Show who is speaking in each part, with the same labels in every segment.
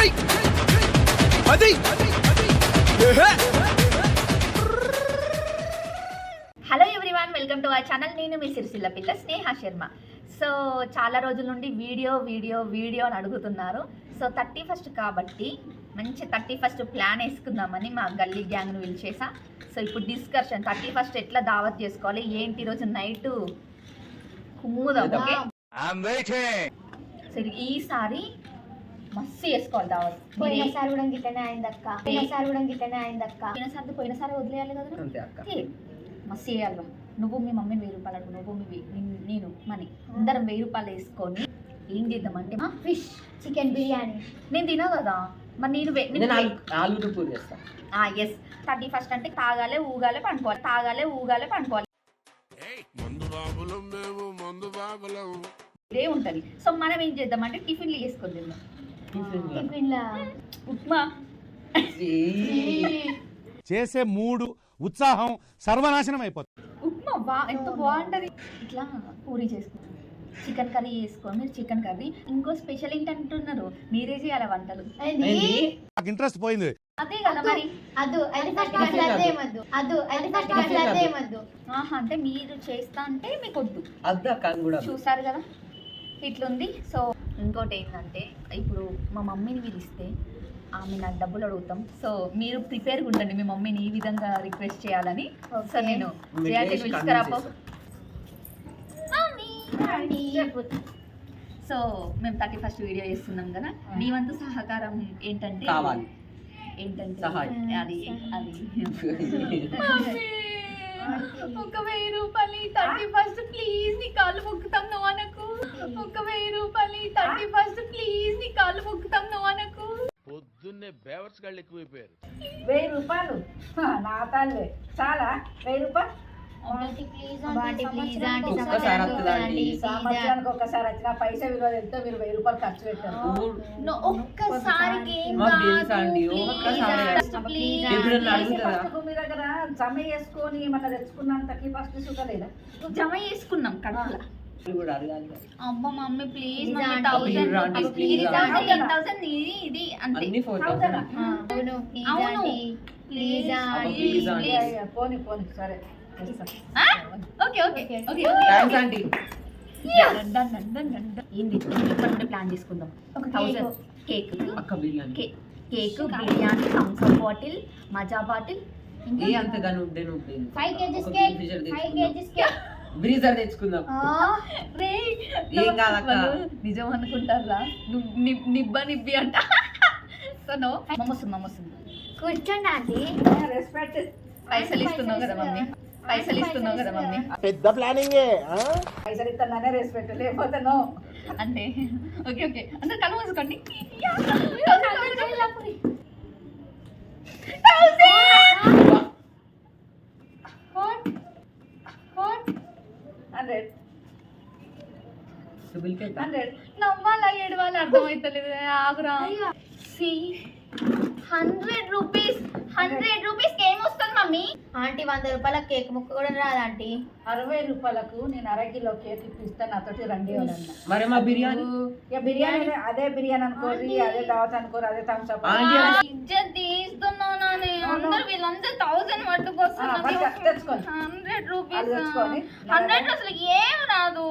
Speaker 1: అది.
Speaker 2: Hello everyone welcome to our channel నేను మీ సిరిసిల్ల పిల్ల స్నేహ శర్మ. సో చాలా రోజుల నుండి వీడియో వీడియో వీడియో అని అడుగుతున్నారు. సో థర్టీ ఫస్ట్ కాబట్టి మంచి థర్టీ ఫస్ట్ ప్లాన్ వేసుకుందామని మా గల్లీ గ్యాంగ్ను పిలిచేసా. సో ఇప్పుడు డిస్కషన్ థర్టీ ఫస్ట్ ఎట్లా దావత్ చేసుకోవాలి? ఏంటి ఈరోజు నైట్ కుమ్ముదాం ఓకే. సో ఈసారి మస్తు చేసుకోవాలి దావత్.
Speaker 3: పోయినసారి కూడా గిట్టనే అయింది అక్క పోయినసారి కూడా గిట్టనే అయింది అక్క
Speaker 2: పోయినసారి పోయినసారి వదిలేయాలి కదా
Speaker 4: అంతే అక్క.
Speaker 2: ఏ, మస్తు చేయాలి. నువ్వు మీ మమ్మీ వెయ్యి రూపాయలు అడుగు. నువ్వు మీ నేను- మనీ. అందరం వెయ్యి రూపాయలు వేసుకొని ఏం చేద్దామంటే
Speaker 3: ఫిష్ చికెన్ బిర్యానీ.
Speaker 2: నేను తినా కదా. మరి నేను ఎస్ థర్టీ ఫస్ట్ అంటే తాగాలే ఊగాలే పండుకోవాలి. తాగాలే ఊగాలే పండుకోవాలి. ఇదే ఉంటుంది. సో మనం ఏం చేద్దామంటే టిఫిన్లు చేసుకొని తిందాం.
Speaker 3: టిఫిన్ లా
Speaker 2: ఉప్మా?
Speaker 5: చేసే మూడు ఉత్సాహం సర్వనాశనం అయిపోతుంది.
Speaker 2: ఉప్మా బా ఎంత బాగుంటుంది. ఇట్లా పూరి చేసుకుంటాం. చికెన్ కర్రీ చేసుకోండి మీరు చికెన్ కర్రీ. ఇంకో స్పెషల్ ఏంటంటున్నారు? మీరే చేయాలి వంటలు?
Speaker 5: నాకు ఇంట్రెస్ట్ పోయింది.
Speaker 2: అదే కదా మరి.
Speaker 3: అదు అది ఫస్ట్ అట్లా అదేమద్దు అదు అది ఫస్ట్ అట్లా అదేమద్దు
Speaker 2: ఆహా అంటే మీరు చేస్తా అంటే మీకు వద్దు.
Speaker 4: అద్దు కూడా.
Speaker 2: చూసారు కదా? ఇట్లుంది. సో ఇంకోటి ఏంటంటే ఇప్పుడు మా మమ్మీని పిలిస్తే ఆమె నాకు డబ్బులు అడుగుతాం. సో మీరు ప్రిపేర్గా ఉండండి. మీ మమ్మీని ఈ విధంగా రిక్వెస్ట్ చేయాలని. సో. నేను
Speaker 4: మీరు
Speaker 2: పిలుచుకురాపో
Speaker 3: అని.
Speaker 2: సో మేము థర్టీ ఫస్ట్ వీడియో చేస్తున్నాం కదా. నీ వంతు సహకారం ఏంటంటే
Speaker 4: కావాలి.
Speaker 2: ఏంటంటే
Speaker 4: సహాయం.
Speaker 2: అది అది. ఒక వెయ్యి రూపాయలు థర్టీ ఫస్ట్ ప్లీజ్ నీ కాళ్ళు మొక్కుతాం. నువ్వు అనకు ఒక వెయ్యి రూపాయలు థర్టీ ఫస్ట్ ప్లీజ్ నీ కాళ్ళు మొక్కుతాం నువ్వు
Speaker 6: పొద్దున్నే బేవర్స్ గాళ్ళు ఎక్కువైపోయారు.
Speaker 7: వెయ్యి రూపాయలు? నా తల్లి చాలా. వెయ్యి రూపాయలు? సంవత్సరానికి ఒక్కసారి వచ్చిన పైసా విలువ తెలిస్తే మీరు వెయ్యి రూపాయలు ఖర్చు పెట్టారు. మీ దగ్గర జమ చేసుకొని తెచ్చుకున్నంతకి ఫస్ట్
Speaker 2: జమ చేసుకున్నాం కడుపులో.
Speaker 4: కూడా అడగాలి కదా.
Speaker 2: అబ్బా మమ్మీ ప్లీజ్ మమ్మీ థౌసండ్ ఇది. థౌసండ్ థౌసండ్ ఇది ఇది అంతే.
Speaker 4: అన్ని ఫోర్
Speaker 7: అవునా?
Speaker 4: థౌసండ్
Speaker 3: అవును. ప్లీజ్
Speaker 2: అవును.
Speaker 7: పోనీ పోనీ సరే.
Speaker 2: Okay okay okay
Speaker 4: thanks aunty.
Speaker 2: Plan చేసుకుందాం.
Speaker 3: ఒక
Speaker 2: thousand. Cake. Cake biryani Thums Up bottle Maaza bottle.
Speaker 4: ఏ అంతగానే ఉంటే నువ్వు
Speaker 3: five kgs cake. Five kgs cake.
Speaker 4: Breezer తెచ్చుకుందాం ఏం కాదక్క.
Speaker 2: నిజం అనుకుంటారా నిబ్బ నిబ్బి అంట సో నో మమ్మొస్తుంది మమ్మొస్తుంది
Speaker 3: కూర్చోండి
Speaker 7: రెస్పెక్ట్
Speaker 2: పైసలు ఇస్తున్నావు కదా మమ్మీ పైసలు ఇస్తున్నావు కదా మమ్మీ
Speaker 7: పైసలు ఇస్తానే రెస్పెక్ట్ లేకపోతే నో
Speaker 2: అంటే ఓకే ఓకే అందరు కళ్ళు మూసుకోండి
Speaker 7: హండ్రెడ్. హండ్రెడ్.
Speaker 2: నవ్వాలా ఏడవాలా? అర్థమవుతలేదు ఆగురా. See hundred rupees hundred rupees ఏం వస్తుంది మమ్మీ?
Speaker 3: ఆంటీ వంద రూపాయల కేక్ ముక్క కూడా రాదు ఆంటీ?
Speaker 7: అరవై రూపాయలకు నేను అర కిలో కేక్ ఇప్పిస్తా నాతోటి రండి
Speaker 4: మరి మా బిర్యానీ?
Speaker 7: ఇక బిర్యానీ అదే బిర్యానీ అనుకోరి అదే దావత్ అనుకోరు అదే థమ్స్ అప్
Speaker 2: ఇజ్జత్ తీస్తున్నానని అందరు వీళ్ళందరూ థౌసండ్. హండ్రెడ్ రూపీస్ హండ్రెడ్ అసలు ఏం రాదు.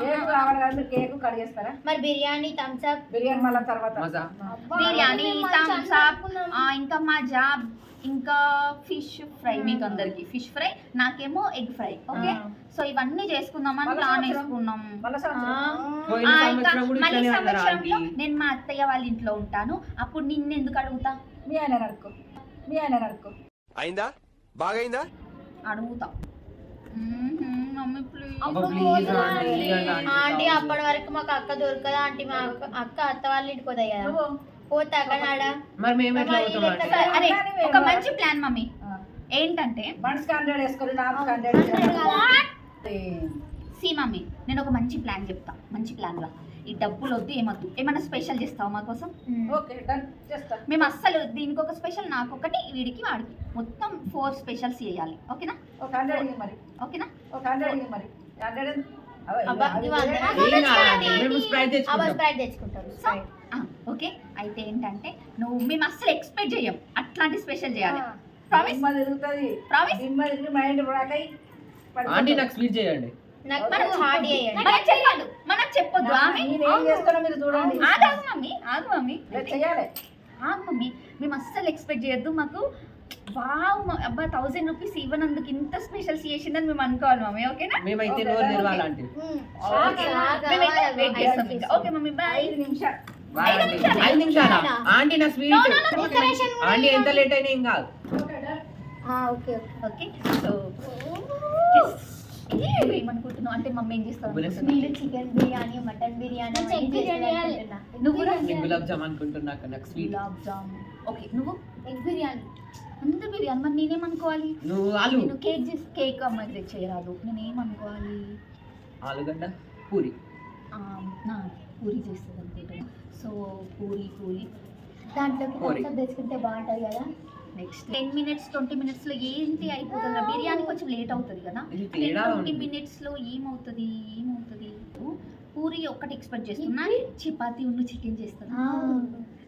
Speaker 7: కేక్ మీరు కేక్ కడిగేస్తారా
Speaker 3: మరి బిర్యానీ థమ్స్ అప్.
Speaker 7: బిర్యానీ మళ్ళీ తర్వాత.
Speaker 4: మజా.
Speaker 2: Biryani Thums Up. ఇంకా మజా ఇంకా ఫిష్ ఫ్రై మీకు అందరికి. ఫిష్ ఫ్రై నాకేమో ఎగ్ ఫ్రై ఓకే? సో ఇవన్నీ చేసుకుందామని ప్లాన్. వేసుకున్నాం.
Speaker 7: మళ్ళీ
Speaker 2: ఇంకా సంవత్సరంలో నేను మా అత్తయ్య వాళ్ళ ఇంట్లో ఉంటాను. అప్పుడు నిన్ను ఎందుకు అడుగుతా?
Speaker 7: మీ ఆయన మీ ఆయన అడుకో
Speaker 1: అయిందా? బాగైందా
Speaker 2: అడుగుతా. మ్మ్హ్మ్, మమ్మీ ప్లీజ్
Speaker 4: అబ్బా ప్లీజ్ ఆంటీ
Speaker 3: అప్పటి వరకు మాకు అక్క దొరకదా? ఆంటీ మా అక్క అక్క అత్త వాళ్ళ ఇంటికి పోతాయి కదా. పోతా కన్నాడ
Speaker 2: అరే ఒక మంచి ప్లాన్ మమ్మీ. ఏంటంటే సి మమ్మీ నేను ఒక మంచి ప్లాన్ చెప్తా. మంచి ప్లాన్ లా. ఈ డబ్బులు వద్దు ఏమొద్దు. ఏమైనా స్పెషల్ చేస్తావా మా కోసం?
Speaker 7: Okay done. చేస్తా.
Speaker 2: మేము అస్సలు దీనికి ఒక స్పెషల్ నాకు ఒకటి వీడికి వాడికి. మొత్తం ఫోర్ స్పెషల్స్ చేయాలి. ఓకేనా?
Speaker 7: ఒక హండ్రెడ్ మరి.
Speaker 2: ఓకేనా?
Speaker 7: ఒక హండ్రెడ్ మరి. హండ్రెడ్.
Speaker 2: ఓకే. అయితే ఏంటంటే నువ్వు మేము అస్సలు ఎక్స్పెక్ట్ చేయం అట్లాంటి స్పెషల్ చేయాలి. ప్రామిస్ ప్రామిస్
Speaker 7: మైండ్
Speaker 4: నాకు స్వీట్ చేయండి.
Speaker 3: నాకు మనం హార్డ్ చేయండి
Speaker 2: చెప్పొద్దు. ఆమె
Speaker 7: ఏం మీరు చూడండి.
Speaker 2: మమ్మీ ఆగు మమ్మీ.
Speaker 7: ఇలా చెయ్యాలి.
Speaker 2: ఆగు మమ్మీ. మేము అస్సలు ఎక్స్పెక్ట్ చేయొద్దు. మాకు వావ్ మ- అబ్బా థౌసండ్ రూపీస్ ఇవ్వనందుకు ఇంత స్పెషల్ చేసిందని మేము అనుకోవాలి మమ్మీ ఓకేనా?
Speaker 4: మేమైతే నోరు
Speaker 2: వెయిట్ చేస్తాం ఇంకా. ఓకే మమ్మీ బాయ్
Speaker 7: ఐదు నిమిషాలు.
Speaker 2: ఐదు నిమిషాలు.
Speaker 4: ఐదు నిమిషాలా. ఆంటీ నా స్వీట్ ఆంటీ ఎంత లేట్ అయినా ఏం కాదు.
Speaker 3: Okay okay.
Speaker 2: ఓకే సో ఏమనుకుంటున్నావు? అంటే మమ్మీ ఏం చేస్తావు?
Speaker 3: మీరు చికెన్ బిర్యానీ మటన్ బిర్యానీ.
Speaker 2: నువ్వు
Speaker 4: గులాబ్ జామ్ అనుకుంటున్నాక నాకు స్వీట్
Speaker 2: గులాబ్ జామ్ ఓకే నువ్వు?
Speaker 3: ఎగ్ బిర్యానీ.
Speaker 2: అంత బిర్యానీ మరి నేనేమనుకోవాలి
Speaker 4: నువ్వు ఆలు.
Speaker 2: నేను కేక్ చేసి కేక్ అమ్మాయి తెచ్చేయరాదు నేను ఏమనుకోవాలి
Speaker 4: ఆలుగడ్డ పూరి.
Speaker 2: ఆ, నా పూరి చేస్తుంది అనుకుంటున్నా. సో పూరి పూరి.
Speaker 3: దాంట్లోకి. కొంచెం తెచ్చుకుంటే బాగుంటుంది కదా?
Speaker 2: నెక్స్ట్ టెన్ మినిట్స్ ట్వంటీ మినిట్స్లో ఏంటి అయిపోతుంది? బిర్యానీ కొంచెం లేట్ అవుతుంది కదా. టెన్ ట్వంటీ
Speaker 4: ఉంది.
Speaker 2: మినిట్స్లో ఏమవుతుంది? ఏమవుతుంది? పూరి ఒక్కటి ఎక్స్పెక్ట్ చేస్తున్నా. చపాతి ఉన్న చికెన్ చేస్తాను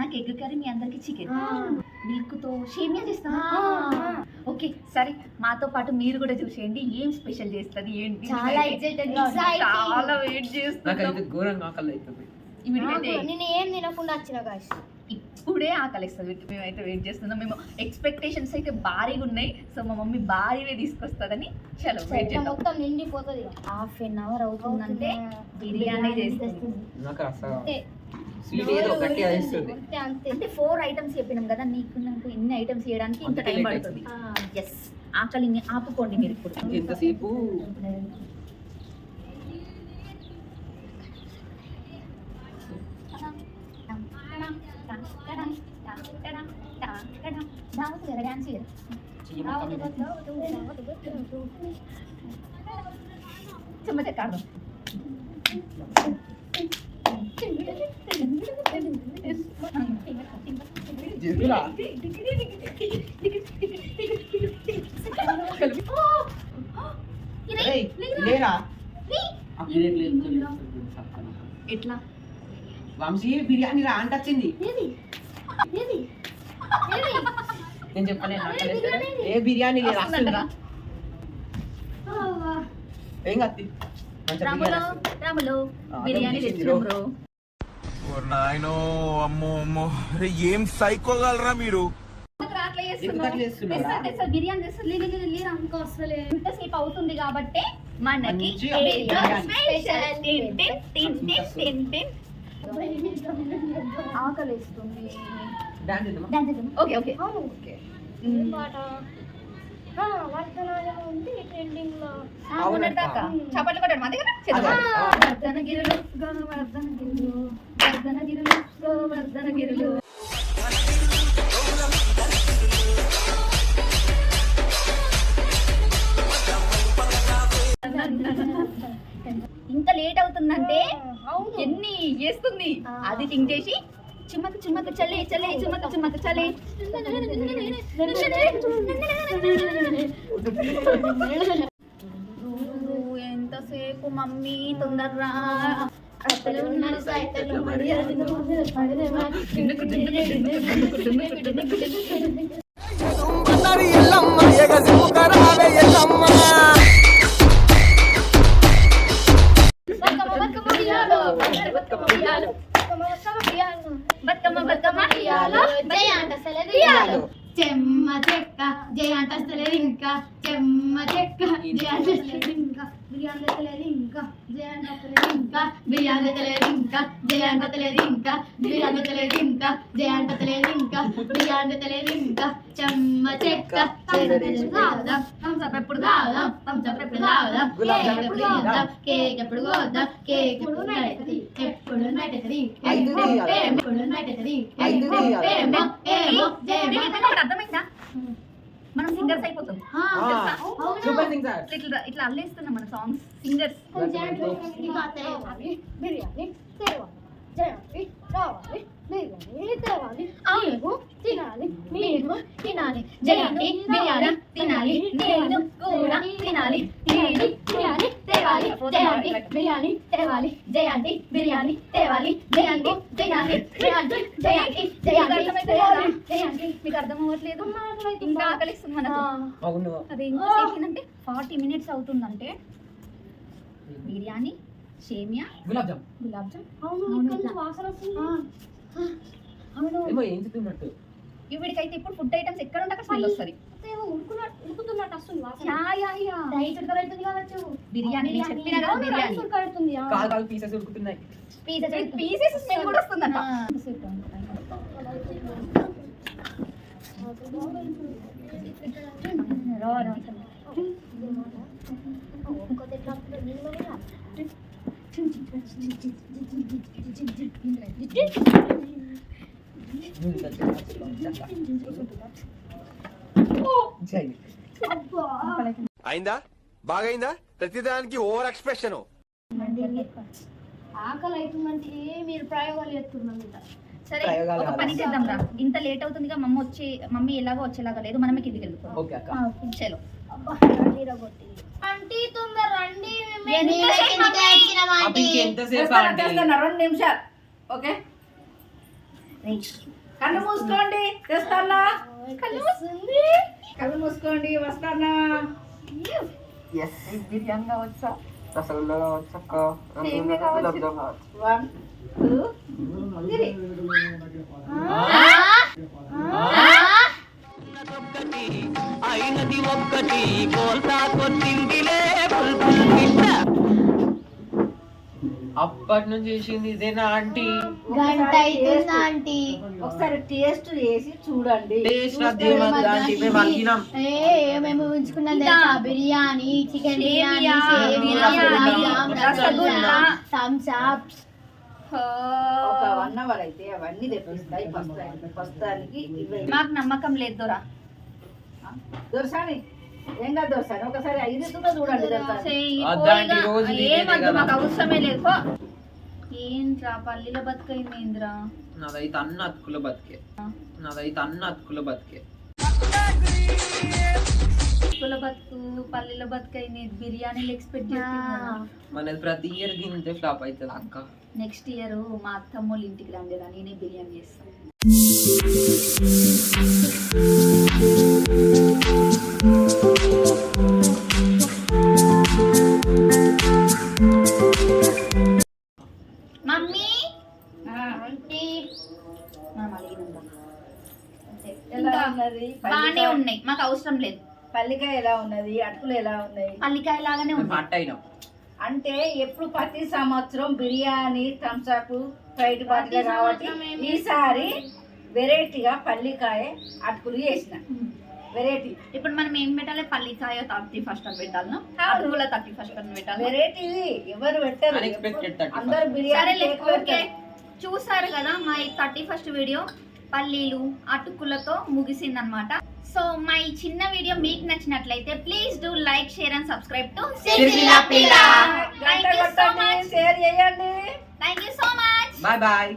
Speaker 2: నాకు ఎగ్ కర్రీ మీ అందరికి చికెన్ మిల్క్తో షేమియా చేస్తాను ఓకే సరే. మాతో పాటు మీరు కూడా చూసేయండి. ఏం స్పెషల్ చేస్తుంది ఏంటి?
Speaker 3: చాలా ఉన్నా.
Speaker 2: చాలా వెయిట్
Speaker 4: అయితే ఘోరంగా ఆకలి అవుతుంది
Speaker 3: నేను ఏం తినకుండా వచ్చిన గాయస్
Speaker 2: ఇప్పుడే ఆకలిస్తుంది. మేమైతే వెయిట్ చేస్తున్నాం. మేము ఎక్స్పెక్టేషన్స్ అయితే భారీగా ఉన్నాయి. సో మా మమ్మీ భారీవే తీసుకొస్తుందని చలో వెయిట్ చేద్దాం.
Speaker 3: మొత్తం నిండిపోతుంది
Speaker 2: హాఫ్ అన్ అవర్ అవుతుందంటే బిర్యానీ చేస్తుంది. అంటే ఫోర్ ఐటమ్స్ చెప్పినాం కదా నీకు నాకు ఎన్ని ఐటమ్స్ చేయడానికి ఇంత టైం పడుతుంది.
Speaker 3: ఆ.
Speaker 2: ఎస్ ఆకలిని ఆపుకోండి మీరు ఇప్పుడు.
Speaker 4: ఎంతసేపు
Speaker 2: డాన్స్ చెమ్మ చెక్కాడు
Speaker 4: జరుగురా ఏయ్, లేరా? ఆ ప్లేట్ లేదు, లేదు, లేదు, పక్కన.
Speaker 2: ఎట్లా?
Speaker 4: వంశీ బిర్యానీ రా అంట వచ్చింది.
Speaker 3: ఏది? ఏది? ఏది?
Speaker 4: నేను చెప్పలే నాకు లేదు. ఏ బిర్యానీ లేదు? వస్తుంది. ఏం కత్తి
Speaker 6: నాయనో అమ్మో అమ్మో. అరే ఏం సైకోగలరా మీరు.
Speaker 2: ఇంతసేపు అవుతుంది కాబట్టి మనకి ఆకలిస్తుంది. Okay okay. చప్పట్లు కొట్టాడు మా దగ్గర. వర్ధనగిరులు. వర్ధనగిరులు వర్ధనగిరులు వర్ధనగిరులు. ఇంత లేట్ అవుతుందంటే
Speaker 3: అవును.
Speaker 2: చేస్తుంది. అది థింక్ చేసి చిమ్మక చిమ్మక చలే చలే చిమ్మక చిమ్మక చలే ఎంతసేపు మమ్మీ తొందరరా?
Speaker 3: అత్తలు ఉన్నారు సైతలు మరి అదిగో పడితే మరి. బతుకమ్మ, ఇంకా చెమ్మ చెక్క తాగుదాం థమ్స్అప్ ఎప్పుడు తాగుదాం థమ్స్అప్ ఎప్పుడు తాగుదాం
Speaker 4: గులాబ్ జామ్.
Speaker 3: కేక్ ఎప్పుడు
Speaker 4: ఎప్పుడు
Speaker 3: కోద్దాం కేక్ ఎప్పుడు కోద్దాం కేక్ ఎప్పుడు నడుతుంది ఎప్పుడు నడుతుంది. ఎప్పుడు నడుతుంది
Speaker 2: ఇప్పుడు అర్థమైందా? మనం సింగర్స్ అయిపోతాం. ఇట్లా ఇట్లా అల్లేస్తున్నాం మన సాంగ్స్ సింగర్స్
Speaker 3: బిర్యానీ తేవాలి జయాలి రావాలి. బిర్యానీ తేవాలి
Speaker 2: అవును.
Speaker 3: తినాలి. తినాలి
Speaker 2: జయాన్ని బిర్యానీ తినాలి. నేను కూడా తినాలి. నేను
Speaker 3: బిర్యానీ తేవాలి. జై ఆంటీ బిర్యానీ తేవాలి. జై ఆంటీ బిర్యానీ తేవాలి. జై ఆంటీ జై ఆంటీ జై ఆంటీ జై ఆంటీ జై ఆంటీ తేవాలి జై ఆంటీ
Speaker 2: మీకు అర్థం అవ్వట్లేదు ఇంకా ఆకలిస్తుంది మనకు.
Speaker 4: అవును
Speaker 2: అది ఏంటంటే ఫార్టీ మినిట్స్ అవుతుందంటే బిర్యానీ సేమియా
Speaker 4: గులాబ్ జామ్.
Speaker 2: గులాబ్ జామ్.
Speaker 3: అవును వాసన వస్తుంది. అవును.
Speaker 4: ఏమో ఏం చెప్తున్నట్టు
Speaker 2: వీడికైతే ఇప్పుడు ఫుడ్ ఐటమ్స్ ఎక్కడ ఉంటే అక్కడ స్మెల్ వస్తుంది. బిర్యానీ చెప్పిన కదా బిర్యానీ.
Speaker 4: పీసెస్ ఉడుకుతున్నాయి.
Speaker 2: పీసెస్ స్మెల్ కూడా
Speaker 1: బాగైందా? ప్రతిదానికి ఓవర్ ఎక్స్ప్రెషన్.
Speaker 3: ఆకలి అవుతుందంటే మీరు ప్రయోగాలు చేస్తున్నారు.
Speaker 2: సరే ఒక పని
Speaker 4: కాదు.
Speaker 2: చేద్దాం రా. ఇంత లేట్ అవుతుందిగా మమ్మీ వచ్చి మమ్మీ ఎలాగో వచ్చేలాగా లేదు మనమే కిందికి వెళ్ళిపోదాం.
Speaker 4: ఓకే అక్క.
Speaker 2: చలో.
Speaker 3: ఆంటీ తొందర రండి
Speaker 7: రెండు నిమిషాలు. ఓకే? కళ్ళు మూసుకోండి చేస్తానా కళ్ళు మూసుకోండి. వస్తానా?
Speaker 4: ఎస్
Speaker 2: బిర్యానీ కావచ్చా
Speaker 4: రసగుల్లా కావచ్చు
Speaker 2: కావచ్చు.
Speaker 4: గులాబ్ జామ్ కావచ్చు
Speaker 7: వన్ టూ త్రీ
Speaker 4: అప్పటి నుంచి చేసింది ఇదేనా ఆంటీ.
Speaker 3: గంట అవుతుంది ఆంటీ.
Speaker 7: ఒకసారి టేస్ట్ చేసి చూడండి.
Speaker 4: టేస్ట్ ఆంటీ మేము అడిగినాం
Speaker 3: ఏ మేము ఉంచుకున్నాం తెలుసా? Biryani chicken biryani
Speaker 2: rasgulla,
Speaker 3: Thums Up
Speaker 7: ఒక వన్ అవర్ అయితే అవన్నీ తెప్పిస్తాయి
Speaker 2: మాకు నమ్మకం లేదు దొరా.
Speaker 7: దొరసాని ఏం కాదు ఒకసారి ఐదు చూడండి
Speaker 2: ఏమద్దు. మాకు అవసరమే లేదు. ఏంట్రా పల్లీల బతుకైందేంద్రా
Speaker 4: నాదైతే అన్న అతుకుల బతికే. నాదైతే అన్న అతుకుల బతికే.
Speaker 2: పుల బతుకు పల్లీల బతుకైంది. బిర్యానీలు ఎక్స్పెక్ట్ చేస్తున్నాను
Speaker 4: మనది ప్రతి ఇయర్ గింతే ఫ్లాప్ అవుతుంది అక్క.
Speaker 2: నెక్స్ట్ ఇయర్ మా అత్తమ్మ వాళ్ళ ఇంటికి రండిరా నేనే బిర్యానీ చేస్తాను మాకు అవసరం లేదు.
Speaker 7: పల్లికాయ ఎలా ఉన్నది? అటుకులు ఎలా ఉన్నాయి?
Speaker 2: పల్లికాయ లాగానే ఉంది.
Speaker 7: అంటే ఎప్పుడు ప్రతి సంవత్సరం biryani Thums Up fried bottle కాబట్టి ఈసారి వెరైటీగా పల్లికాయ అటుకులు చేసిన. వెరైటీ.
Speaker 2: ఇప్పుడు మనం ఏం పెట్టాలి? పల్లికాయ థర్టీ ఫస్ట్ అని పెట్టాలి అటుకుల థర్టీ ఫస్ట్ అని పెట్టాలి.
Speaker 7: వెరైటీ ఎవరు పెట్టరు.
Speaker 4: Unexpected
Speaker 7: ఎప్పుడు
Speaker 4: 31.
Speaker 7: అందరు బిర్యానీ.
Speaker 2: చూసారు కదా మా ఈ థర్టీ ఫస్ట్ వీడియో. పల్లీలు అటుకులతో ముగిసిందనమాట సో మా ఈ చిన్న వీడియో మీకు నచ్చినట్లయితే please do like share and subscribe to thank you so much
Speaker 4: bye bye